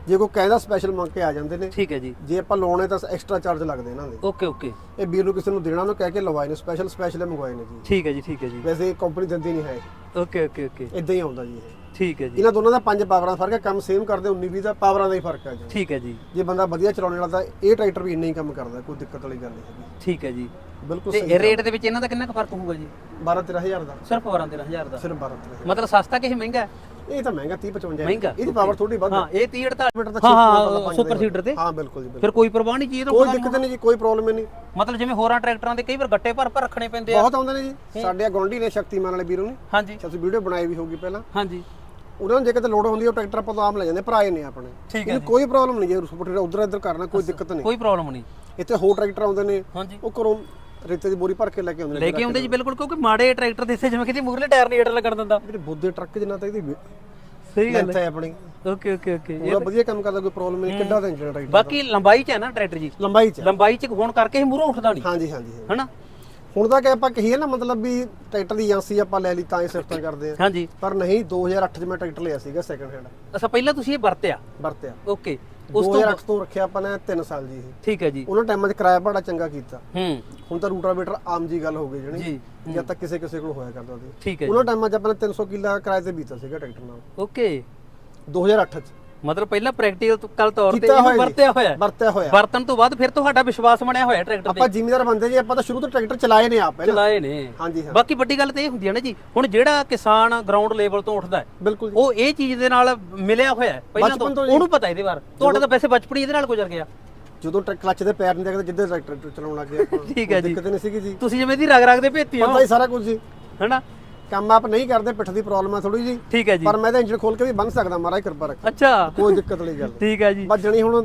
ਜੇ ਕੋਈ ਕਹਿੰਦਾ ਸਪੈਸ਼ਲ ਮੰਗ ਕੇ ਆ ਜਾਂਦੇ ਨੇ ਠੀਕ ਹੈ ਜੀ। ਜੇ ਆਪਾਂ ਲਾਉਣੇ ਤਾਂ ਐਕਸਟਰਾ ਚਾਰਜ ਲੱਗਦੇ ਇਹਨਾਂ ਦੇ। ਓਕੇ ਓਕੇ ਇਹ ਵੀਰ ਨੂੰ ਕਿਸੇ ਨੂੰ ਦੇਣਾ ਨੂੰ ਕਹਿ ਕੇ ਲਵਾਏ ਨੇ ਸਪੈਸ਼ਲ ਸਪੈਸ਼ਲ ਮੰਗਵਾਏ ਨੇ ਜੀ। ਠੀਕ ਹੈ ਜੀ ਠੀਕ ਹੈ ਜੀ। ਵੈਸੇ ਕੰਪਨੀ ਦਿੰਦੀ ਨਹੀਂ ਹੈ ਓਕੇ ਓਕੇ ਓਕੇ ਇਦਾਂ ਹੀ ਆਉਂਦਾ ਜੀ ਇਹ। ਠੀਕ ਹੈ ਜੀ। ਇਹਨਾਂ ਦੋਨਾਂ ਦਾ ਪੰਜ ਪਾਵਰਾਂ ਦਾ ਫ਼ਰਕ ਹੈ ਕੰਮ ਸੇਮ ਕਰਦੇ 19 20 ਦਾ ਪਾਵਰਾਂ ਦਾ ਹੀ ਫ਼ਰਕ ਹੈ ਜੀ। ਠੀਕ ਹੈ ਜੀ। ਜੇ ਬੰਦਾ ਵਧੀਆ ਚਲਾਉਣ ਵਾਲਾ ਤਾਂ ਇਹ ਟਰੈਕਟਰ ਵੀ ਇੰਨਾ ਹੀ ਕੰਮ ਕਰਦਾ ਕੋਈ ਦਿੱਕਤ ਵਾਲੀ ਗੱਲ ਨਹੀਂ ਹੈਗੀ। ਠੀਕ ਹੈ ਜੀ। ਬਿਲਕੁਲ ਤੇ ਸਹੀ ਰੇਟ ਦੇ ਵਿੱਚ ਇਹਨਾਂ ਦਾ ਕਿੰਨਾ ਕੁ ਫ਼ਰਕ ਹੋਊਗਾ ਜੀ? 12 13000 ਦਾ। ਸਿਰਫ 12 13000 ਦਾ। ਸਿਰਫ 12 13000 ਮਤਲਬ ਸਸਤਾ ਕਿ ਇਹ ਮਹਿੰਗਾ ਹੈ? ਇਹ ਤਾਂ ਮਹਿੰਗਾ 30 55 ਮਹਿੰਗਾ। ਇਹਦੀ ਪਾਵਰ ਥੋੜੀ ਵੱਧ ਹਾਂ। ਇਹ 30 48 ਮੀਟਰ ਦਾ ਹਾਂ, 6 ਹਾਂ, ਮੀਟਰ ਦਾ ਸੁਪਰ ਸੀਡਰ ਤੇ? ਹਾਂ ਬਿਲਕੁਲ ਜੀ ਫਿਰ ਕੋਈ ਪ੍ਰਵਾਹ ਨਹੀਂ ਜੀ ਇਹਦਾ ਕੋਈ ਦਿੱਕਤ ਨਹੀਂ ਜੀ ਕੋਈ ਪ੍ਰੋਬਲਮ ਨਹੀਂ। ਮਤਲਬ ਜਿਵੇਂ ਹੋਰਾਂ ਟਰੈਕਟਰਾਂ ਦੇ ਕਈ ਵਾਰ ਗੱਟੇ ਭਰ ਭਰ ਰੱਖਣੇ ਪੈਂਦੇ ਆ। ਬਹੁਤ ਆਉਂਦੇ ਨੇ ਜੀ। ਸਾਡੇ ਗੁਆਂਢੀ ਨੇ ਸ਼ਕਤੀਮਾਨ ਵਾਲੇ ਵੀਰੋ ਨੇ ਹਾਂਜੀ। ਅਸੀਂ ਵੀਡੀਓ ਬਣਾਈ ਵੀ ਹੋਊਗੀ ਪਹਿਲਾਂ। ਹਾਂਜੀ। ਉਹਨਾਂ ਨੂੰ ਜੇ ਕਿਤੇ ਲੋੜ ਹੁੰਦੀ ਹੈ ਉਹ ਟਰੈਕਟਰ ਆਪਾਂ ਤੋਂ ਆਮ ਲੈ ਜਾਂਦੇ ਭਰਾਏ ਨੇ ਆਪਣੇ। ਠੀਕ ਹੈ ਕੋਈ ਪ੍ਰੋਬਲਮ ਨਹੀਂ ਜੇ ਸੁਪਰ ਉਧਰ ਇੱਧਰ ਕਰਨਾ ਕੋਈ ਦਿੱਕਤ ਨਹੀਂ। ਕੋਈ ਪ੍ਰੋਬਲਮ ਨਹੀਂ। ਇੱਥੇ ਹੋਰ ਟਰੈਕਟਰ ਆਉਂਦੇ ਨੇ। ਹਾਂਜੀ। ਉਹ ਘਰੋਂ ਰੇਤੇ ਦੀ ਬੋਰੀ ਭਰ ਕੇ ਲੈ ਕੇ ਆਉਂਦੇ ਨੇ ਲੈ ਕੇ ਆਉਂਦੇ ਜੀ ਬਿਲਕੁਲ ਕਿਉਂਕਿ ਮਾੜੇ ਟਰੈਕਟਰ ਦੇ ਇੱਥੇ ਜਿਵੇਂ ਕਿਤੇ ਮੂਰਲੇ ਟਾਇਰ ਨਹੀਂ ਏਡ ਲੱਗਣ ਦਿੰਦਾ। ਜਿਹੜੇ ਬੁੱਧੇ ਟਰੱਕ ਜਿੰਨਾ ਤਾਂ ਇਹਦੀ ਸਹੀ ਲੈਂਥ ਹੈ। ਆਪਣੀ। Okay okay okay. ਪੂਰਾ ਵਧੀਆ ਕੰਮ ਕਰਦਾ ਕੋਈ ਪ੍ਰੋਬਲਮ ਨਹੀਂ ਕਿੱਡਾ ਦਾ ਇੰਜਨ ਟਰੈਕਟਰ ਬਾਕੀ ਲੰਬਾਈ ਚ ਹੈ ਨਾ ਟਰੈਕਟਰ ਜੀ। ਲੰਬਾਈ ਚ ਲੰਬਾਈ ਚ ਹੋਣ ਕਰਕੇ ਇਹ ਮੂਹਰੋਂ ਉੱਠਦਾ ਨਹੀਂ। ਹਾਂਜੀ ਹਾਂਜੀ। ਹਨਾ? ਹੁਣ ਤਾਂ ਕਿ ਆਪਾਂ ਕਹੀਏ ਨਾ ਮਤਲਬ ਵੀ ਟਰੈਕਟਰ ਦੀ ਏਜੰਸੀ ਆਪਾਂ ਲੈ ਲਈ ਤਾਂ ਹੀ ਸਿਫਤਾਂ ਕਰਦੇ ਆ। ਹਾਂਜੀ। ਪਰ ਨਹੀਂ 2008 ਚ ਮੈਂ ਟਰੈਕਟਰ ਲਿਆ ਸੀਗਾ ਸੈਕੰਡ ਹੈਂਡ ਅੱਛਾ ਪਹਿਲਾਂ ਤੁਸੀਂ ਇਹ ਵਰਤਿਆ? ਵਰਤਿਆ। ਓਕੇ ਉਸ ਤੋਂ 2008 ਤੋਂ ਰੱਖਿਆ ਆਪਾਂ ਨੇ 3 ਸਾਲ ਜੀ ਇਹ। ਠੀਕ ਹੈ ਜੀ। ਉਹਨਾਂ ਟਾਈਮਾਂ 'ਚ ਕਿਰਾਇਆ ਭਾੜਾ ਚੰਗਾ ਕੀਤਾ। ਹੂੰ। ਹੁਣ ਤਾਂ ਰੂਟਾਵੇਟਰ ਆਮ ਜੀ ਗੱਲ ਹੋ ਗਈ ਜਣੀ ਜੀ ਜਦ ਤੱਕ ਕਿਸੇ ਕਿਸੇ ਕੋਲ ਹੋਇਆ ਕਰਦਾ ਸੀ। ਠੀਕ ਹੈ ਜੀ। ਉਹਨਾਂ ਟਾਈਮਾਂ 'ਚ ਆਪਾਂ ਨੇ 300 ਕਿੱਲਾ ਕਿਰਾਏ ਤੇ ਬੀਤਾ ਸੀਗਾ ਟਰੈਕਟਰ ਨਾਲ। ਓਕੇ 2008 ਚ। ਮਤਲਬ ਪਹਿਲਾਂ ਪ੍ਰੈਕਟੀਕਲ ਤੌਰ ਤੇ ਇਹਨੂੰ। ਵਰਤਿਆ ਹੋਇਆ। ਹੈ। ਵਰਤਿਆ ਹੋਇਆ। ਵਰਤਨ ਤੋਂ ਬਾਅਦ ਫਿਰ ਤੁਹਾਡਾ ਵਿਸ਼ਵਾਸ ਬਣਿਆ ਹੋਇਆ ਟਰੈਕਟਰ ਤੇ। ਆਪਾਂ ਜ਼ਿਮੀਦਾਰ ਬੰਦੇ ਜੀ ਆਪਾਂ ਤਾਂ ਸ਼ੁਰੂ ਤੋਂ ਟਰੈਕਟਰ ਚਲਾਏ ਨੇ ਆਪ ਪਹਿਲਾਂ ਚਲਾਏ ਨੇ। ਹਾਂਜੀ ਹਾਂ। ਬਾਕੀ ਵੱਡੀ ਗੱਲ ਤੇ ਇਹ ਹੁੰਦੀ ਹੈ ਨਾ ਜੀ ਹੁਣ ਜਿਹੜਾ ਕਿਸਾਨ ਗਰਾਊਂਡ ਲੈਵਲ ਤੋਂ ਉੱਠਦਾ ਹੈ ਉਹ ਇਹ ਚੀਜ਼ ਦੇ ਨਾਲ ਮਿਲਿਆ ਹੋਇਆ ਹੈ। ਪਹਿਲਾਂ ਤੋਂ। ਉਹਨੂੰ ਪਤਾ ਇਹਦੇ ਬਾਰੇ। ਤੁਹਾਡਾ ਤਾਂ ਵੈਸੇ ਬਚਪਨ ਇਹਦੇ ਨਾਲ ਗੁਜ਼ਰ ਗਿਆ। ਜਦੋਂ ਟਰੱਕ ਕਲੱਚ ਦੇ ਪੈਰ ਨਹੀਂ ਦੇਖਦੇ ਜਿੱਦੇ ਟਰੈਕਟਰ ਚਲਾਉਣ ਲੱਗੇ ਆਪਾਂ। ਠੀਕ ਹੈ ਜੀ। ਦਿੱਕਤ ਨਹੀਂ ਸੀਗੀ ਜੀ। ਤੁਸੀਂ ਜਿਵੇਂ ਦੀ ਰਗ ਰਗ ਦੇ ਭੇਤੀ ਹੋ। ਪਤਾ ਹੀ ਸਾਰਾ ਕੁਝ ਜੀ। ਹੈਨਾ ਕੰਮ ਆਪ ਨਹੀਂ ਕਰਦੇ ਪਿੱਠ ਦੀ ਪ੍ਰੋਬਲਮ ਆ ਥੋੜੀ ਜੀ ਠੀਕ ਹੈ ਜੀ। ਪਰ ਮੈਂ ਤਾਂ ਇੰਜਨ ਖੋਲ ਕੇ ਵੀ ਬੰਨ ਸਕਦਾ ਮਹਾਰਾਜ ਕਿਰਪਾ ਰੱਖ ਅੱਛਾ। ਕੋਈ ਦਿੱਕਤ ਵਾਲੀ ਗੱਲ ਨਹੀਂ। ਠੀਕ ਹੈ ਜੀ। ਬਸ ਜਣੀ ਹੁਣ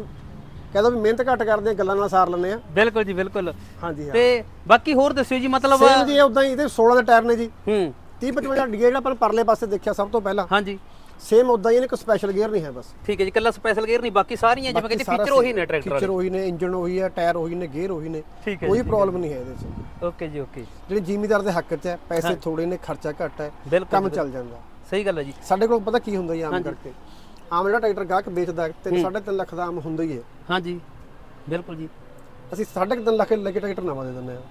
ਕਹਿੰਦਾ ਵੀ ਮਿਹਨਤ ਘੱਟ ਕਰਦੇ ਆ ਗੱਲਾਂ ਨਾਲ ਸਾਰ ਲੈਂਦੇ ਆ। ਬਿਲਕੁਲ ਜੀ ਬਿਲਕੁਲ। ਹਾਂਜੀ ਹਾਂ। ਤੇ ਬਾਕੀ ਹੋਰ ਦੱਸਿਓ ਜੀ ਮਤਲਬ ਸੇਮ ਜੀ ਉਦਾਂ ਹੀ ਇਹਦੇ 16 ਦੇ ਟਾਇਰ ਨੇ ਜੀ। ਹੂੰ। 30 55 ਡੀਏ ਜਿਹੜਾ ਆਪਾਂ ਪਰਲੇ ਪਾਸੇ ਦੇਖਿਆ ਸਭ ਤੋਂ ਪਹਿਲਾਂ। ਹਾਂਜੀ। ਸੇਮ ਉਦਾਂ ਹੀ ਇਹਨੇ ਕੋਈ ਸਪੈਸ਼ਲ ਗੇਅਰ ਨਹੀਂ ਹੈ ਬਸ। ਠੀਕ ਹੈ ਜੀ ਕੱਲਾ ਸਪੈਸ਼ਲ ਗੇਅਰ ਨਹੀਂ ਬਾਕੀ ਸਾਰੀਆਂ ਜਿਵੇਂ ਕਿ ਫੀਚਰ ਉਹੀ ਨੇ ਟਰੈਕਟਰ ਫੀਚਰ ਉਹੀ ਨੇ ਇੰਜਨ ਉਹੀ ਹੈ ਟਾਇਰ ਉਹੀ ਨੇ ਗੇਅਰ ਉਹੀ ਨੇ ਠੀਕ ਹੈ ਕੋਈ ਪ੍ਰੋਬਲਮ ਨਹੀਂ ਹੈ ਇਹਦੇ 'ਚ ਓਕੇ ਜੀ ਓਕੇ ਜਿਹੜੇ ਜ਼ਿਮੀਦਾਰ ਦੇ ਹੱਕ 'ਚ ਹੈ ਪੈਸੇ ਥੋੜੇ ਨੇ ਖਰਚਾ ਘੱਟ ਹੈ ਬਿਲਕੁਲ ਕੰਮ ਚੱਲ ਜਾਂਦਾ। ਸਹੀ ਗੱਲ ਹੈ ਜੀ। ਸਾਡੇ ਕੋਲ ਪਤਾ ਕੀ ਹੁੰਦਾ ਜੀ ਆਮ ਕਰਕੇ। ਆਮ ਜਿਹੜਾ ਟਰੈਕਟਰ ਗਾਹਕ ਵੇਚਦਾ 3.5 ਲੱਖ ਦਾ ਆਮ ਹੁੰਦਾ ਹੀ ਹੈ। ਹਾਂਜੀ ਬਿਲਕੁਲ ਜੀ। ਅਸੀਂ 3.5 ਲੱਖ ਲੈ ਕੇ ਟਰੈਕਟਰ ਨਵਾਂ ਦੇ ਦਿੰਦੇ ਆ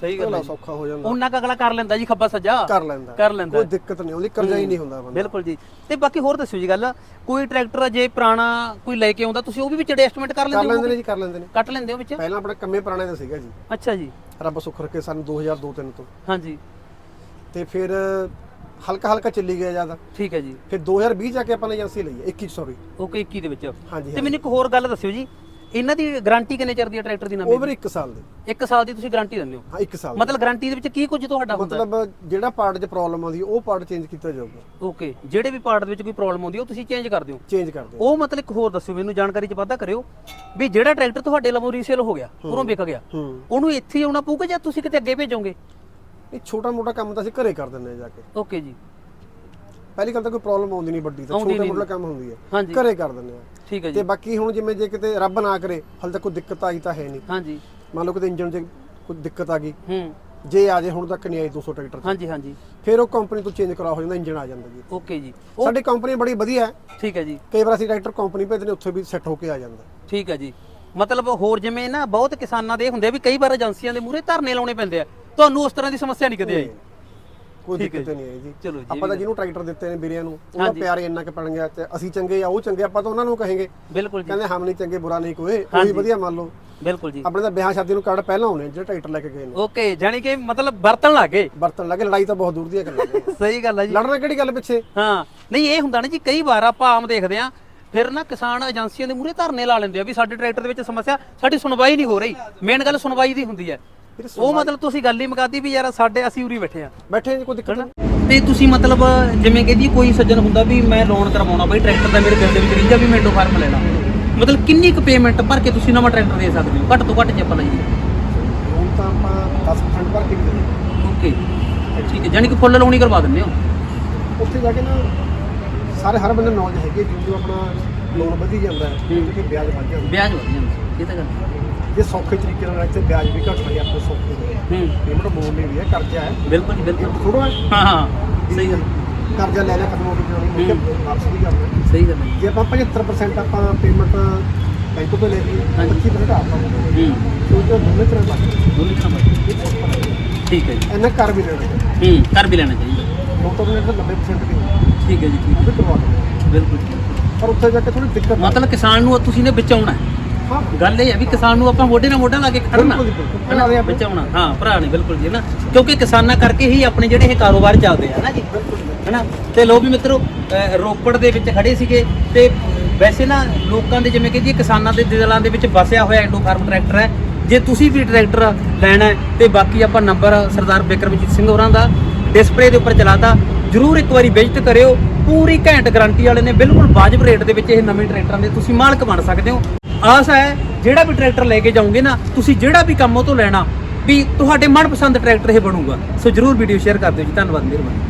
ਸਹੀ ਗੱਲ ਉਹਦਾ ਹੈ। ਸੌਖਾ ਹੋ ਜਾਂਦਾ। ਉਹਨਾਂ ਕਾ ਅਗਲਾ ਕਰ ਲੈਂਦਾ ਜੀ ਖੱਬਾ ਸੱਜਾ। ਕਰ ਲੈਂਦਾ। ਕਰ ਲੈਂਦਾ। ਕੋਈ ਦਿੱਕਤ ਨਹੀਂ ਆਉਂਦੀ ਕਰਜ਼ਾ ਹੀ ਨਹੀਂ ਹੁੰਦਾ ਬੰਦਾ ਬਿਲਕੁਲ ਜੀ। ਤੇ ਬਾਕੀ ਹੋਰ ਦੱਸਿਓ ਜੀ ਗੱਲ ਕੋਈ ਟਰੈਕਟਰ ਜੇ ਪੁਰਾਣਾ ਕੋਈ ਲੈ ਕੇ ਆਉਂਦਾ ਤੁਸੀਂ ਉਹ ਵੀ ਵਿੱਚ ਐਸਟੀਮੇਟ ਕਰ ਕਰ ਲੈਂਦੇ ਲੈਂਦੇ ਹੋ ਨੇ ਜੀ ਕਰ ਲੈਂਦੇ ਨੇ। ਕੱਟ ਲੈਂਦੇ ਹੋ ਵਿੱਚ? ਪਹਿਲਾਂ ਆਪਣੇ ਕੰਮੇ ਪੁਰਾਣੇ ਦਾ ਸੀਗਾ ਜੀ। ਅੱਛਾ ਜੀ। ਰੱਬ ਸੁੱਖ ਰੱਖੇ ਸਾਨੂੰ 2002-3 ਤੋਂ। ਹਾਂਜੀ। ਤੇ ਫਿਰ ਹਲਕਾ ਹਲਕਾ ਚੱਲੀ ਗਿਆ ਜ਼ਿਆਦਾ। ਠੀਕ ਹੈ ਜੀ। ਫਿਰ 2020 ਜਾ ਕੇ ਆਪਾਂ ਨੇ ਏਜੰਸੀ ਲਈ ਹੈ 21 ਸੌਰੀ ਓਕੇ 21 ਦੇ ਵਿੱਚ। ਹਾਂਜੀ ਤੇ ਮੈਨੂੰ ਇੱਕ ਹੋਰ ਗੱਲ ਦੱਸਿਓ ਜੀ। ਇਹਨਾਂ ਦੀ ਗਾਰੰਟੀ ਕਿੰਨੇ ਚਿਰ ਦੀ ਹੈ ਟਰੈਕਟਰ ਦੀ ਨਵੀਂ? ਓਵਰ 1 ਸਾਲ ਦੇ। ਇੱਕ ਸਾਲ ਦੀ ਤੁਸੀਂ ਗਾਰੰਟੀ ਦਿੰਦੇ ਹੋ? ਹਾਂ 1 ਸਾਲ ਮਤਲਬ ਗਾਰੰਟੀ ਦੇ ਵਿੱਚ ਕੀ ਕੁਝ ਤੁਹਾਡਾ ਹੁੰਦਾ? ਮਤਲਬ ਜਿਹੜਾ ਪਾਰਟ 'ਚ ਪ੍ਰੋਬਲਮ ਆਉਂਦੀ ਉਹ ਪਾਰਟ ਚੇਂਜ ਕੀਤਾ ਜਾਊਗਾ। ਓਕੇ ਜਿਹੜੇ ਵੀ ਪਾਰਟ ਦੇ ਵਿੱਚ ਕੋਈ ਪ੍ਰੋਬਲਮ ਆਉਂਦੀ ਉਹ ਤੁਸੀਂ ਚੇਂਜ ਕਰ ਦਿਓ। ਚੇਂਜ ਕਰ ਦਿਓ। ਉਹ ਮਤਲਬ ਇੱਕ ਹੋਰ ਦੱਸਿਓ ਮੈਨੂੰ ਜਾਣਕਾਰੀ ਚ ਵਾਧਾ ਕਰਿਓ ਵੀ ਜਿਹੜਾ ਟਰੈਕਟਰ ਤੁਹਾਡੇ ਲਵੋਂ ਰੀਸੇਲ ਹੋ ਗਿਆ ਉਰੋਂ ਵਿਕ ਗਿਆ ਉਹਨੂੰ ਇੱਥੇ ਹੀ ਆਉਣਾ ਪਊਗਾ ਜਾਂ ਤੁਸੀਂ ਕਿਤੇ ਅੱਗੇ ਭੇਜੋਗੇ? ਇਹ ਛੋਟਾ ਮੋਟਾ ਕੰਮ ਤਾਂ ਅਸੀਂ ਘਰੇ ਕਰ ਦਿੰਦੇ ਆ ਜਾ ਕੇ। ਓਕੇ ਜੀ। ਪਹਿਲੀ ਗੱਲ ਤਾਂ ਕੋਈ ਪ੍ਰੋਬਲਮ ਆਉਂਦੀ ਨਹੀਂ ਵੱਡੀ ਤਾਂ ਛੋਟਾ। ਮੋਟਾ ਕੰਮ ਹੁੰਦੀ ਹੈ। ਘਰੇ ਕਰ ਦਿੰਦੇ ਆ। ਠੀਕ ਹੈ ਤੇ ਜੀ। ਬਾਕੀ ਹੁਣ ਜਿਵੇਂ ਜੇ ਕਿਤੇ ਰੱਬ ਨਾ ਕਰੇ ਹਾਲੇ ਤੱਕ ਕੋਈ ਦਿੱਕਤ ਆਈ ਤਾਂ ਹੈ ਨਹੀਂ। ਹਾਂਜੀ। ਮੰਨ ਲਓ ਕਿਤੇ ਇੰਜਨ 'ਚ ਕੋਈ ਦਿੱਕਤ ਆ ਗਈ। ਹੂੰ। ਜੇ ਆ ਜੇ ਹੁਣ ਤੱਕ ਨਹੀਂ ਆਈ 200 ਟਰੈਕਟਰ ਹਾਂਜੀ ਹਾਂਜੀ। ਫਿਰ ਉਹ ਕੰਪਨੀ ਤੋਂ ਚੇਂਜ ਕਰਾ ਹੋ ਜਾਂਦਾ ਇੰਜਨ ਆ ਜਾਂਦਾ ਜੀ। ਓਕੇ ਜੀ। ਸਾਡੀ ਕੰਪਨੀ ਬੜੀ ਵਧੀਆ ਹੈ। ਠੀਕ ਹੈ ਜੀ। ਕਈ ਵਾਰ ਅਸੀਂ ਟਰੈਕਟਰ ਕੰਪਨੀ ਭੇਜਦੇ ਉੱਥੇ ਵੀ ਸੈੱਟ ਹੋ ਕੇ ਆ ਜਾਂਦਾ। ਠੀਕ ਹੈ ਜੀ। ਮਤਲਬ ਹੋਰ ਜਿਵੇਂ ਨਾ ਬਹੁਤ ਕਿਸਾਨਾਂ ਦੇ ਹੁੰਦੇ ਵੀ ਕਈ ਵਾਰ ਏਜੰਸੀਆਂ ਦੇ ਮੂਹਰੇ ਧਰਨੇ ਲਾਉਣੇ ਪੈਂਦੇ ਆ। ਤੁਹਾਨੂੰ ਉਸ ਤਰ੍ਹਾਂ ਦੀ ਸਮੱਸਿਆ ਨਹੀਂ ਕਦੇ ਆਈ? ਕੋਈ ਠੀਕ ਹੈ ਦਿੱਕਤ ਨਹੀਂ ਆਈ ਜੀ। ਚਲੋ ਜੀ ਆਪਾਂ ਤਾਂ ਜਿਹਨੂੰ ਟਰੈਕਟਰ ਦਿੱਤੇ ਨੇ ਵੀਰਿਆਂ ਨੂੰ ਹਾਂਜੀ। ਪਿਆਰ ਇੰਨਾ ਕਿ ਪੜ ਗਿਆ ਤੇ ਅਸੀਂ ਚੰਗੇ ਆ ਉਹ ਚੰਗੇ ਆਪਾਂ ਤਾਂ ਉਹਨਾਂ ਨੂੰ ਕਹਾਂਗੇ। ਬਿਲਕੁਲ ਜੀ। ਕਹਿੰਦੇ ਹਮ ਨਹੀਂ ਚੰਗੇ ਬੁਰਾ ਨਹੀਂ ਕੋਈ ਉਹੀ ਹਾਂਜੀ। ਵਧੀਆ ਮੰਨ ਲਓ। ਬਿਲਕੁਲ ਜੀ। ਆਪਣੇ ਤਾਂ ਵਿਆਹ ਸ਼ਾਦੀ ਨੂੰ ਕਾਰਡ ਪਹਿਲਾਂ ਆਉਣੇ ਜਿਹੜੇ ਟਰੈਕਟਰ ਲੈ ਕੇ ਗਏ ਨੇ। ਓਕੇ ਜਾਨੀ ਕਿ ਮਤਲਬ ਵਰਤਣ ਲੱਗੇ। ਬਰਤਨ ਲੱਗੇ ਲੜਾਈ ਤਾਂ ਬਹੁਤ ਦੂਰ ਦੀਆਂ ਗੱਲਾਂ ਸਹੀ ਗੱਲ ਹੈ ਜੀ। ਲੜਨਾ ਕਿਹੜੀ ਗੱਲ ਪਿੱਛੇ? ਹਾਂ ਨਹੀਂ ਇਹ ਹੁੰਦਾ ਨਾ ਜੀ ਕਈ ਵਾਰ ਆਪਾਂ ਆਮ ਦੇਖਦੇ ਆ ਫਿਰ ਨਾ ਕਿਸਾਨ ਏਜੰਸੀਆਂ ਦੇ ਮੂਹਰੇ ਧਰਨੇ ਲਾ ਲੈਂਦੇ ਆ ਵੀ ਸਾਡੇ ਟਰੈਕਟਰ ਦੇ ਵਿੱਚ ਸਮੱਸਿਆ ਸਾਡੀ ਸੁਣਵਾਈ ਨਹੀਂ ਹੋ ਰਹੀ। ਮੇਨ ਗੱਲ ਸੁਣਵਾਈ ਦੀ ਹੁੰਦੀ ਹੈ। ਉਹ ਮਤਲਬ ਤੁਸੀਂ ਗੱਲ ਹੀ ਮੁਕਾਤੀ ਵੀ ਯਾਰ ਸਾਡੇ ਅਸੀਂ ਉਰੀ ਬੈਠੇ ਆ ਬੈਠੇ ਜੀ ਕੋਈ ਦਿੱਕਤ ਨਹੀਂ। ਤੇ ਤੁਸੀਂ ਮਤਲਬ ਜਿਵੇਂ ਕਹਿੰਦੀ ਕੋਈ ਸੱਜਣ ਹੁੰਦਾ ਵੀ ਮੈਂ ਲੋਨ ਕਰਵਾਉਣਾ ਬਈ ਟਰੈਕਟਰ ਦਾ ਮੇਰੇ ਦਿਲ ਦੇ ਵਿੱਚ ਰਿੰਜਾ ਵੀ ਮੈਂਡੋ ਫਾਰਮ ਲੈਣਾ ਮਤਲਬ ਕਿੰਨੀ ਕੁ ਪੇਮੈਂਟ ਭਰ ਕੇ ਤੁਸੀਂ ਨਵਾਂ ਟਰੈਕਟਰ ਦੇ ਸਕਦੇ ਹੋ? ਘੱਟ ਤੋਂ ਘੱਟ ਜੇ ਆਪਾਂ ਲਈਏ। ਹੁਣ ਤਾਂ ਆਪਾਂ 10% ਭਰ ਕੇ ਵੀ ਦਿੰਦੇ ਓਕੇ ਠੀਕ ਹੈ ਜਾਨੀ ਕਿ ਫੁੱਲ ਲੋਨ ਹੀ ਕਰਵਾ ਦਿੰਦੇ ਹੋ। ਉੱਥੇ ਜਾ ਕੇ ਨਾ ਸਾਰੇ ਹਰ ਬੰਦੇ ਨੌਲੇਜ ਹੈਗੀ ਜਿਉਂ ਜਿਉਂ ਆਪਣਾ ਲੋਨ ਵਧੀ ਜਾਂਦਾ ਹੈ ਕਿਉਂਕਿ ਵਿਆਜ ਵੱਧ ਜਾਂਦਾ ਵਿਆਜ ਵਧ ਜਾਂਦਾ ਇਹ ਤਾਂ ਗੱਲ ਜੇ ਸੌਖੇ ਤਰੀਕੇ ਨਾਲ ਇੱਥੇ ਵਿਆਜ ਵੀ ਘੱਟ ਗਿਆ ਆਪਣੇ ਸੌਖੇ ਹੂੰ। ਪੇਮੈਂਟ ਮੋੜ ਲਈ ਵੀ ਹੈ ਕਰਜ਼ਾ ਹੈ। ਬਿਲਕੁਲ ਜੀ ਬਿਲਕੁਲ। ਥੋੜਾ ਹਾਂ ਹਾਂ। ਸਹੀ ਗੱਲ। ਕਰਜ਼ਾ ਲੈ ਲਿਆ ਖਤਮ ਹੋ ਗਿਆ ਨਹੀਂ ਮੁੜ ਵਾਪਸ ਵੀ ਕਰਨਾ ਸਹੀ ਗੱਲ ਹੈ ਜੇ। ਆਪਾਂ 75% ਆਪਾਂ ਪੇਮੈਂਟ ਬੈਂਕ ਤੋਂ ਲੈ ਲਈ ਹਾਂਜੀ। 25% ਆਪਾਂ ਹੂੰ। ਉਹ ਤੋਂ ਦੋਨੇ ਤਰ੍ਹਾਂ ਬਚ ਦੋਨੇ ਤਰ੍ਹਾਂ ਬਚ ਠੀਕ ਹੈ ਜੀ। ਇੰਨਾ ਕਰ ਵੀ ਲੈਣਾ ਹੂੰ ਕਰ ਵੀ ਲੈਣਾ ਚਾਹੀਦਾ। ਨੋਟੋ ਨੇ ਤਾਂ 90% ਵੀ। ਠੀਕ ਹੈ ਜੀ ਠੀਕ ਦਿੰਦੇ ਬਿਲਕੁਲ ਜੀ। ਪਰ ਉੱਥੇ ਜਾ ਕੇ ਥੋੜੀ ਦਿੱਕਤ ਮਤਲਬ ਕਿਸਾਨ ਨੂੰ ਤੁਸੀਂ ਨੇ ਹੈ ਹਾਂ। ਗੱਲ ਇਹ ਹੈ ਵੀ ਕਿਸਾਨ ਨੂੰ ਆਪਾਂ ਮੋਢੇ ਨਾਲ ਮੋਢਾ ਲਾ ਕੇ ਖੜਨਾ। ਬਿਲਕੁਲ ਜੀ, ਬਿਲਕੁਲ। ਹੈ ਨਾ? ਭਰਾ ਨੇ ਆਪਣੇ- ਬਚਾਉਣਾ। ਹਾਂ ਭਰਾ ਨੇ ਬਿਲਕੁਲ ਜੀ ਨਾ ਕਿਉਂਕਿ ਕਿਸਾਨਾਂ ਕਰਕੇ ਹੀ ਆਪਣੇ ਜਿਹੜੇ ਇਹ ਕਾਰੋਬਾਰ ਚੱਲਦੇ ਆ ਨਾ ਜੀ? ਹੈਨਾ? ਤੇ ਲੋ ਵੀ ਮਿੱਤਰੋ ਰੋਪੜ ਦੇ ਵਿੱਚ ਖੜੇ ਸੀਗੇ ਤੇ ਵੈਸੇ ਨਾ ਲੋਕਾਂ ਦੇ ਜਿਵੇਂ ਕਿ ਜੀ ਕਿਸਾਨਾਂ ਦੇ ਦਿਲਾਂ ਦੇ ਵਿੱਚ ਵਸਿਆ ਹੋਇਆ ਐਂਡੋ ਫਾਰਮ ਟਰੈਕਟਰ ਹੈ। ਜੇ ਤੁਸੀਂ ਵੀ ਟਰੈਕਟਰ ਲੈਣਾ ਹੈ ਤੇ ਬਾਕੀ ਆਪਾਂ ਨੰਬਰ ਸਰਦਾਰ ਬਿਕਰਮਜੀਤ ਸਿੰਘ ਹੋਰਾਂ ਦਾ ਡਿਸਪਲੇ ਦੇ ਉੱਪਰ ਚਲਾਤਾ ਜਰੂਰ ਇੱਕ ਵਾਰੀ ਵਿਜ਼ਿਟ ਕਰਿਓ। ਪੂਰੀ ਘੈਂਟ ਗਾਰੰਟੀ ਵਾਲੇ ਨੇ ਬਿਲਕੁਲ ਵਾਜਬ ਰੇਟ ਦੇ ਵਿੱਚ ਇਹ ਨਵੇਂ ਟਰੈਕਟਰਾਂ ਦੇ ਤੁਸੀਂ ਮਾਲਕ ਬਣ ਸਕਦੇ ਹੋ। ਆਸ ਹੈ, ਜਿਹੜਾ ਵੀ ਟਰੈਕਟਰ ਲੈ ਕੇ ਜਾਓਗੇ ਨਾ, ਤੁਸੀਂ ਜਿਹੜਾ ਵੀ ਕੰਮ ਉਹ ਤੋਂ ਲੈਣਾ, ਵੀ ਤੁਹਾਡੇ ਮਨਪਸੰਦ ਟਰੈਕਟਰ ਇਹ ਬਣੂਗਾ। ਸੋ ਜਰੂਰ ਵੀਡੀਓ ਸ਼ੇਅਰ ਕਰ ਦਿਓ ਜੀ। ਧੰਨਵਾਦ, ਮਿਹਰਬਾਨੀ।